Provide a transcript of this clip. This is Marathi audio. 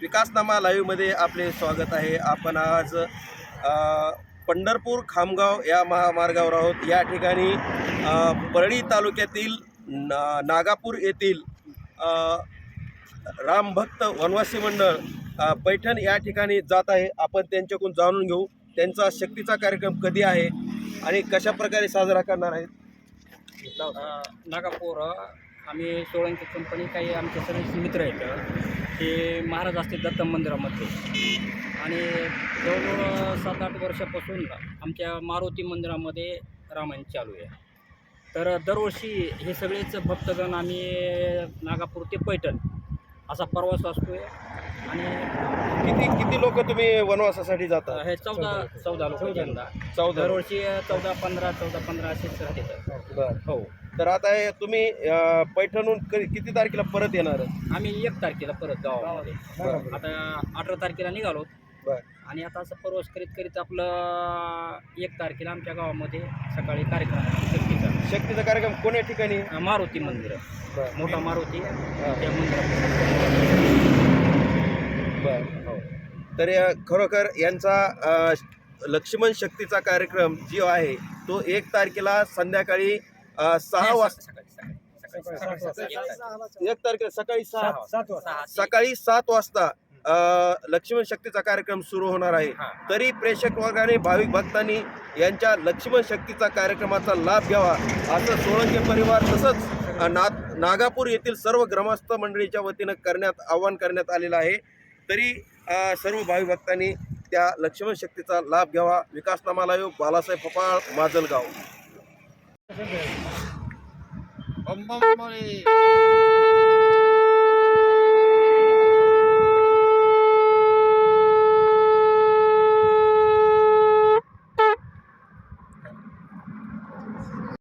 विकासनामा लाईव्हमध्ये आपले स्वागत आहे. आपण आज पंढरपूर खामगाव या महामार्गावर आहोत. या ठिकाणी परळी तालुक्यातील ना नागापूर येथील रामभक्त वनवासी मंडळ पैठण या ठिकाणी जात आहे. आपण त्यांच्याकडून जाणून घेऊ. त्यांचा शक्तीचा कार्यक्रम कधी आहे? आणि कशा प्रकारे साजरा करणार आहेत? नागापूर आम्ही सोळंकी कंपनी काही आमचे सर्व मित्र आहेत. ते महाराज असतील दत्त मंदिरामध्ये. आणि जवळजवळ सात आठ वर्षापासून आमच्या मारुती मंदिरामध्ये रामायण चालू आहे. तर दरवर्षी हे सगळेच भक्तगण आम्ही नागापूर ते पैठण असा प्रवास असतो आहे आणि किती किती लोक तुम्ही वनवासासाठी जाता? हे चौदा चौदा लोक यंदा. चौदा दरवर्षी चौदा पंधरा चौदा पंधरा असेच राहते बरं. हो. तर आता हे तुम्ही अ, पैठणहून क- किती तारखेला परत येणार? आम्ही एक तारखेला परत गावामध्ये. आता अठरा तारखेला निघालो. बर. आणि आता असं प्रवास करीत करीत आपलं एक तारखेला आमच्या गावामध्ये सकाळी कार्यक्रम आहे. शक्तीचा. शक्तीचा कार्यक्रम कोण्या ठिकाणी? मारुती मंदिर. बर. मोठा मारुती. त्या मंदिरात. बर हो. तर या- खरोखर यांचा अ, लक्ष्मण शक्तीचा कार्यक्रम जो आहे तो एक तारखेला संध्याकाळी अ, सहा वाजता एक तारखेला. सकाळी सहा सकाळी सात वाजता अ, लक्ष्मण शक्तीचा कार्यक्रम सुरू होणार आहे. तरी प्रेक्षक वर्गाने भाविक भक्तांनी यांच्या लक्ष्मण शक्तीचा कार्यक्रमाचा लाभ घ्यावा असं सोळंके परिवार तसंच अ, ना नागापूर येथील सर्व ग्रामस्थ मंडळीच्या वतीनं करण्यात आवाहन करण्यात आलेलं आहे. तरी सर्व भावी भक्तांनी त्या लक्ष्मण शक्तीचा लाभ घ्यावा विकासनामा आयोग बालासाहेब पपाळ माजलगाव